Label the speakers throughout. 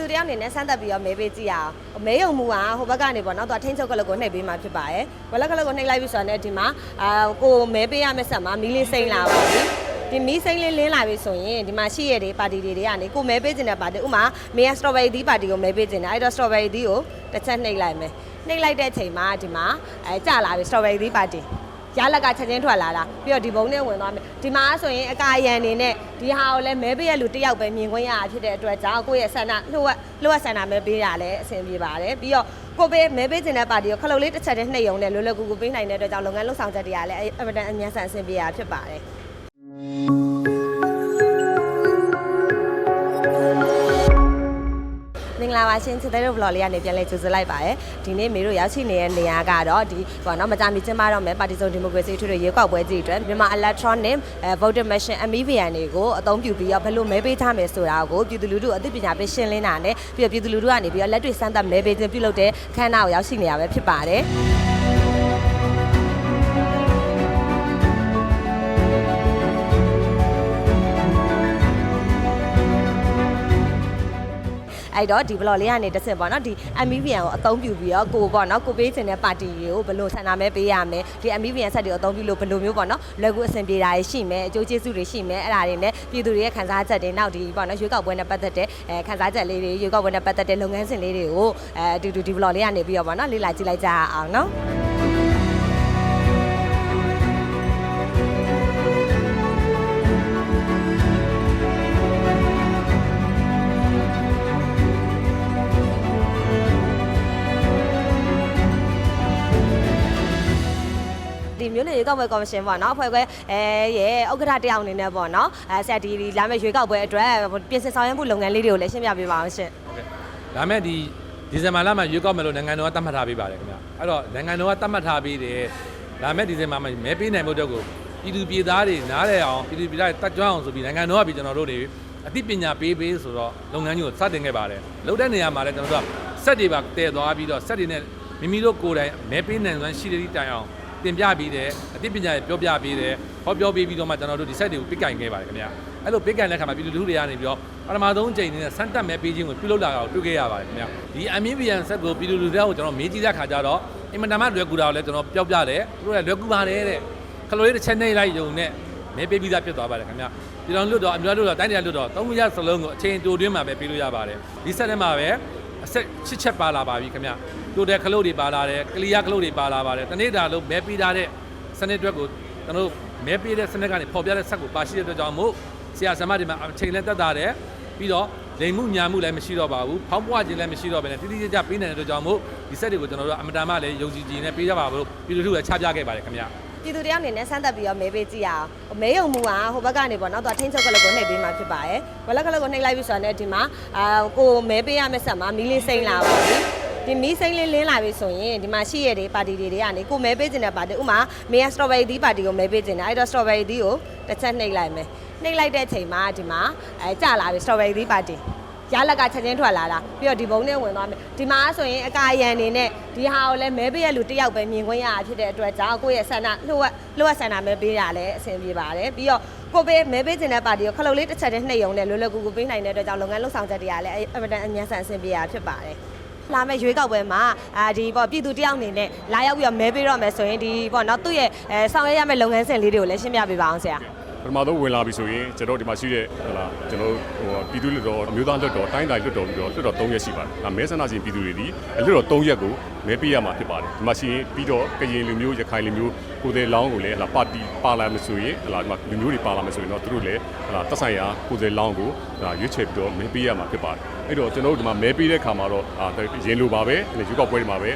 Speaker 1: သူတယောက်အနေနဲ့စမ်းသပ်ပြီးတော့မဲပေးကြည့်ရအောင်မဲယုံမှုကဟိုဘက်ကနေပေါ့နော်သူကထိန်းချုပ်ကလကိုနှိပ်ပေးမှဖြစ်ပါတယ်ဝလက်ကလကိုနှိပ်လိုက်ပြီဆိုတော့လည်းဒီမှာအာကိုမဲပေးရမယ့်ဆက်မှာမီးလေးစိမ့်လာပါပြီဒီမီးစိမ့်လေးလင်းလာပြီဆိုရင်ဒီမှာရှိရတဲ့ပါတီတွေတွေကနေကိုမဲပေးခြင်းတဲ့ပါတီဥမာမေယာစတော်ဘယ်ရီသီးပါတီကိုမဲပေးခြင်းတယ်အဲ့တော့စတော်ဘယ်ရီသီးကိုတစ်ချက်နှိပ်လိုက်မယ်နှိပ်လိုက်တဲ့အချိန်မှာဒီမှာအဲကျလာပြီစတော်ဘယ်ရီသီးပါတီ ရလက်ကချက်ချင်းထွက်လာတာပြီးတော့ဒီဘုံနဲ့ဝင်သွားမယ်ဒီမှာဆိုရင်အကာရန်နေနဲ့ဒီဟာကိုလည်းမဲပေးရလူတစ်ယောက်ပဲမြင်ခွင့်ရတာဖြစ်တဲ့အတွက်ကြောင့်ကိုယ့်ရဲ့ဆန္ဒလှုပ်ဝက်လှုပ်ဝက်ဆန္ဒမဲပေးတာလည်းအဆင်ပြေပါတယ်ပြီးတော့ကိုပေးမဲပေးခြင်းတဲ့ပါတီကိုခလုတ်လေးတစ်ချက်တည်းနှိပ်ရုံနဲ့လွယ်လွယ်ကူကူပေးနိုင်တဲ့အတွက်ကြောင့်လုပ်ငန်းလုပ်ဆောင်ချက်တွေကလည်းအမတန်အများဆန်အဆင်ပြေတာဖြစ်ပါတယ် ပါရှင်ချစ်တဲ့တို့ vlog လေးကနေပြန်လဲကြိုဆိုလိုက်ပါရယ်ဒီနေ့မေတို့ရောက်ရှိနေတဲ့နေရာကတော့ဒီပေါ့နော်မကြမီကျင်းပတော့မယ်ပါတီစုံဒီမိုကရေစီထွေထွေရွေးကောက်ပွဲကြီးအတွက်မြန်မာ electronic voting machine MEVN တွေကိုအသုံးပြုပြီးတော့ဘယ်လိုမဲပေးထားမယ်ဆိုတာကိုပြည်သူလူထုအသိပညာပေးရှင်းလင်းတာနဲ့ပြီးတော့ပြည်သူလူထုကနေပြီးတော့လက်တွေ့စမ်းသပ်မဲပေးခြင်းပြုလုပ်တဲ့ခန်းနာကိုရောက်ရှိနေရပဲဖြစ်ပါတယ် အဲ့တော့ဒီ blog လေးကနေတစ်ဆင့်ပေါ့နော်ဒီ MVN ကိုအသုံးပြုပြီးတော့ကိုပေါ့နော်ကိုပေးချင်တဲ့ပါတီတွေကိုဘယ်လိုဆန္ဒမဲပေးရမလဲဒီ MVN ဆက်တွေကိုအသုံးပြုလို့ဘယ်လိုမျိုးပေါ့နော်လွယ်ကူအဆင်ပြေတာတွေရှိမယ်အကျိုးကျေးဇူးတွေရှိမယ်အဲ့ဒါတွေနဲ့ပြည်သူတွေရဲ့ခံစားချက်တွေနောက်ဒီပေါ့နော်ရွေးကောက်ပွဲနဲ့ပတ်သက်တဲ့အဲခံစားချက်လေးတွေရွေးကောက်ပွဲနဲ့ပတ်သက်တဲ့လုပ်ငန်းစဉ်လေးတွေကိုအဲအတူတူဒီ blog လေးကနေပြီးတော့ပေါ့နော်လေ့လာကြည့်လိုက်ကြရအောင်နော် ရွေးကောက်ပွဲကော်မရှင်ပေါ့နော်အဖွဲ့ခွဲအဲရဲ့ဥက္ကဋ္ဌတယောက်အနေနဲ့ပေါ့နော်အဲဆရာဒီလာမယ့်ရွေးကောက်ပွဲအတွက်ပြင်ဆင်ဆောင်ရွက်မှုလုပ်ငန်းလေးတွေကိုလည်းရှင်းပြပေးပါအောင်ရှင်
Speaker 2: ဟုတ်ကဲ့ဒါမဲ့ဒီဒီဇင်ဘာလမှာရွေးကောက်မယ်လို့နိုင်ငံတော်ကသတ်မှတ်ထားပေးပါတယ်ခင်ဗျအဲ့တော့နိုင်ငံတော်ကသတ်မှတ်ထားပေးတယ်ဒါမဲ့ဒီဇင်ဘာမှာမဲပေးနိုင်ဖို့အတွက်ကိုပြည်သူပြည်သားတွေနားလည်အောင်ပြည်သူပြည်သားတွေတတ်ကြွအောင်ဆိုပြီးနိုင်ငံတော်ကပြီးကျွန်တော်တို့တွေအသိပညာပေးပေးဆိုတော့လုပ်ငန်းကြီးကိုစတင်ခဲ့ပါတယ်လုပ်တဲ့နေရာမှာလည်းကျွန်တော်တို့ကစက်တွေပါတည်သွားပြီးတော့စက်တွေနဲ့မိမိတို့ကိုယ်တိုင်မဲပေးနိုင်စွမ်းရှိတဲ့တိုင်အောင် တင်ပြပေးတယ်အသိပညာတွေပြောပြပေးတယ်ဟောပြောပေးပြီးတော့မှကျွန်တော်တို့ဒီ site တွေကိုပစ်ကင်ခဲ့ပါတယ်ခင်ဗျအဲ့လိုပစ်ကင်တဲ့ခါမှာပြည်သူလူထုတွေကနေပြီးတော့ပထမဆုံးချိန်နဲ့စမ်းတက်မဲ့ပေးခြင်းကိုပြုလုပ်လာတာကိုတွေ့ခဲ့ရပါတယ်ခင်ဗျဒီ MVN set ကိုပြည်သူလူထုတွေကိုကျွန်တော်မေးကြည့်တဲ့ခါကျတော့အင်မတန်မှလွယ်ကူတာကိုလည်းကျွန်တော်ပြောပြတယ်သူတို့ကလွယ်ကူပါတယ်တဲ့ခလိုလေးတစ်ချက်နှိပ်လိုက်ယုံနဲ့မဲပေးပြီးသားဖြစ်သွားပါတယ်ခင်ဗျပြည်တော်လွတ်တော်အမျိုးလွတ်တော်တိုင်းတရားလွတ်တော်သုံးရစလုံးကိုအချိန်တိုတွင်းမှာပဲပေးလို့ရပါတယ်ဒီ set ထဲမှာပဲအဆက်ချစ်ချက်ပါလာပါပြီခင်ဗျ တိုတယ်ခလုတ်တွေပါလာတယ်ကလီယာခလုတ်တွေပါလာပါတယ်တနေ့တာလုံးမဲပေးထားတဲ့စနစ်အတွက်ကိုကျွန်တော်တို့မဲပေးတဲ့စနစ်ကနေပေါ်ပြတဲ့ဆက်ကိုပါရှိတဲ့အတွက်ကြောင့်မို့ဆရာဆရာမတွေမှာအချိန်လည်းတက်တာတယ်ပြီးတော့လိမ်မှုညာမှုလည်းမရှိတော့ပါဘူးဖောင်းပွားခြင်းလည်းမရှိတော့ဘဲနဲ့တိတိကျကျပေးနိုင်တဲ့အတွက်ကြောင့်မို့ဒီဆက်တွေကိုကျွန်တော်တို့အမတန်မှလည်းယုံကြည်ကြည်နဲ့ပေးကြပါလို့ပြည်သူ့ထုလည်းချပြခဲ့ပါတယ်ခင်ဗျ
Speaker 1: ပြည်သူတယောက်အနေနဲ့စမ်းသပ်ပြီးတော့မဲပေးကြည့်ရအောင်မဲယုံမှုကဟိုဘက်ကနေပေါ့နော်သူကထိန်းချုပ်ကလကိုနှိပ်ပေးမှဖြစ်ပါတယ်ဝလက်ကလကိုနှိပ်လိုက်ပြီဆိုတော့လည်းဒီမှာအာကိုမဲပေးရမယ့်ဆက်မှာမီးလေးစိမ့်လာပါပြီ ဒီမီးစိမ့်လေးလင်းလာပြီဆိုရင်ဒီမှာရှိရတဲ့ပါတီတွေတွေကနေကိုမဲပေးခြင်းတဲ့ပါတီဥမာမေယာစတော်ဘယ်ရီသီးပါတီကိုမဲပေးခြင်းတယ်အဲ့တော့စတော်ဘယ်ရီသီးကိုတစ်ချက်နှိပ်လိုက်မယ်နှိပ်လိုက်တဲ့အချိန်မှာဒီမှာအဲကျလာပြီစတော်ဘယ်ရီသီးပါတီရလက်ကချက်ချင်းထွက်လာတာပြီးတော့ဒီဘုံနဲ့ဝင်သွားမယ်ဒီမှာဆိုရင်အကာရန်နေနဲ့ဒီဟာကိုလည်းမဲပေးရလူတစ်ယောက်ပဲမြင်ခွင့်ရတာဖြစ်တဲ့အတွက်ကြောင့်ကိုယ့်ရဲ့ဆန္ဒလှုပ်ဝက်လှုပ်ဝက်ဆန္ဒမဲပေးတာလည်းအဆင်ပြေပါတယ်ပြီးတော့ကိုပေးမဲပေးခြင်းတဲ့ပါတီကိုခလုတ်လေးတစ်ချက်တည်းနှိပ်ရုံနဲ့လွယ်လွယ်ကူကူပေးနိုင်တဲ့အတွက်ကြောင့်လုပ်ငန်းလုပ်ဆောင်ချက်တွေကလည်းအမတန်အများဆန်အဆင်ပြေတာဖြစ်ပါတယ် လာမယ့်ရွေးကောက်ပွဲမှာအာဒီပေါ့ပြည်သူတယောက်အနေနဲ့လာရောက်ပြီးတော့မဲပေးတော့မယ်ဆိုရင်ဒီပေါ့နော်သူ့ရဲ့အဲဆောင်ရွက်ရမယ့်လုပ်ငန်းစဉ်လေးတွေကိုလည်းရှင်းပြပေးပါအောင်ဆရာ
Speaker 3: ပထမဆုံးဝင်လာပြီဆိုရင်ကျွန်တော်ဒီမှာရှိတဲ့ဟလာကျွန်တော်ဟိုပြည်သူ့လွှတ်တော်အမျိုးသားလွှတ်တော်တိုင်းတိုင်းလွှတ်တော်ပြီးတော့လွှတ်တော်3ရက်ရှိပါတယ်။ဒါမဲဆန္ဒရှင်ပြည်သူတွေဒီလွှတ်တော်3ရက်ကိုမဲပေးရမှာဖြစ်ပါတယ်။ဒီမှာရှိရင်ပြီးတော့ကရင်လူမျိုးရခိုင်လူမျိုးကိုယ်တိုင်လောင်းကိုလည်းဟလာပါတီပါလာမယ်ဆိုရင်ဟလာဒီမှာလူမျိုးတွေပါလာမယ်ဆိုရင်တော့သူတို့လည်းဟလာတက်ဆိုင်ရာကိုယ်တိုင်လောင်းကိုဟလာရွေးချယ်ပြီးတော့မဲပေးရမှာဖြစ်ပါတယ်။အဲ့တော့ကျွန်တော်တို့ဒီမှာမဲပေးတဲ့ခါမှာတော့အာရင်လိုပါပဲရွေးကောက်ပွဲတွေမှာပဲ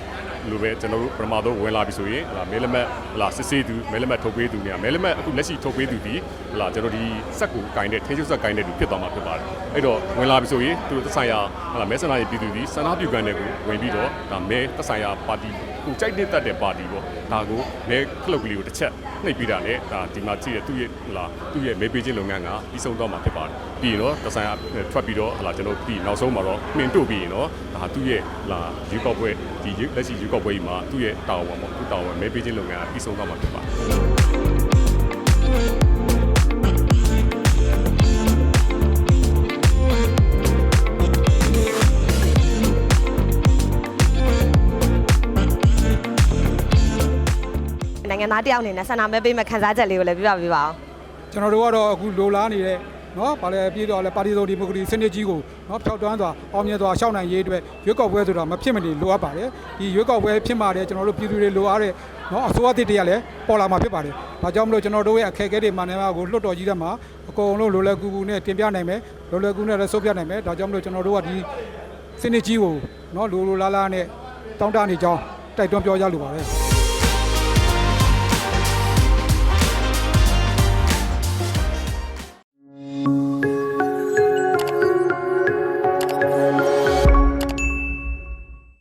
Speaker 3: လိုပဲကျွန်တော်တို့ပထမဆုံးဝင်လာပြီဆိုရင်ဟလာမဲလက်မှတ်ဟလာစစ်ဆေးသူမဲလက်မှတ်ထုတ်ပေးသူနေရာမဲလက်မှတ်အခုလက်ရှိထုတ်ပေးသူဒီဟလာကျွန်တော်ဒီစက်ကိုကင်တဲ့ထိချုပ်စက်ကင်တဲ့သူဖြစ်သွားမှာဖြစ်ပါတယ်အဲ့တော့ဝင်လာပြီဆိုရင်သူတို့သက်ဆိုင်ရာဟလာမဲဆန္ဒရေးပြည်သူဒီဆန္ဒပြုကန်တွေကိုဝင်ပြီးတော့ဒါမဲသက်ဆိုင်ရာပါတီကိုကြိုက်တဲ့တတ်တဲ့ပါတီပေါ့ဒါကိုမဲခလုတ်ကလေးကိုတစ်ချက်နှိပ်ပြီးတာနဲ့ဒါဒီမှာကြည့်ရသူ့ရဲ့ဟလာသူ့ရဲ့မဲပေးခြင်းလုပ်ငန်းကပြီးဆုံးသွားမှာဖြစ်ပါတယ်ပြီးရင်တော့သက်ဆိုင်ရာထွက်ပြီးတော့ဟလာကျွန်တော်ပြီးနောက်ဆုံးမှာတော့မှင်တို့ပြီးရင်တော့ဒါသူ့ရဲ့ဟလာရေကောက်ပွဲဒီလက်ရှိရေကောက်ပွဲကြီးမှာသူ့ရဲ့တာဝန်ပေါ့သူ့တာဝန်မဲပေးခြင်းလုပ်ငန်းအပြီးဆုံးသွားမှာဖြစ်ပါတယ်ို
Speaker 1: င်ငံသားတယောက်အနေနဲ့ဆန္ဒမဲပေးမဲ့ခံစားချက်လေးကိုလည်းပြပြပေးပါအောင်
Speaker 4: ကျွန်တော်တို့ကတော့အခုလိုလားနေတဲ့ နော်ဗာလဲပြည်တော့လဲပါတီစုံဒီမိုကရေစီစနစ်ကြီးကိုနော်ဖြောက်တွန်းစွာအောင်မြင်စွာရှောက်နိုင်ရေးအတွက်ရွေးကောက်ပွဲဆိုတာမဖြစ်မနေလိုအပ်ပါတယ်ဒီရွေးကောက်ပွဲဖြစ်မှာတဲ့ကျွန်တော်တို့ပြည်သူတွေလိုအားတဲ့နော်အစိုးရတစ်တည်းကလည်းပေါ်လာမှာဖြစ်ပါတယ်ဒါကြောင့်မလို့ကျွန်တော်တို့ရဲ့အခက်အခဲတွေမှန်တယ်မှာကိုလွတ်တော်ကြီးတဲ့မှာအကုန်လုံးလိုလဲကူကူနဲ့တင်ပြနိုင်မယ်လိုလဲကူနဲ့လည်းဆုတ်ပြနိုင်မယ်ဒါကြောင့်မလို့ကျွန်တော်တို့ကဒီစနစ်ကြီးကိုနော်လိုလိုလားလားနဲ့တောင်းတနေကြောင်းတိုက်တွန်းပြောကြလိုပါတယ်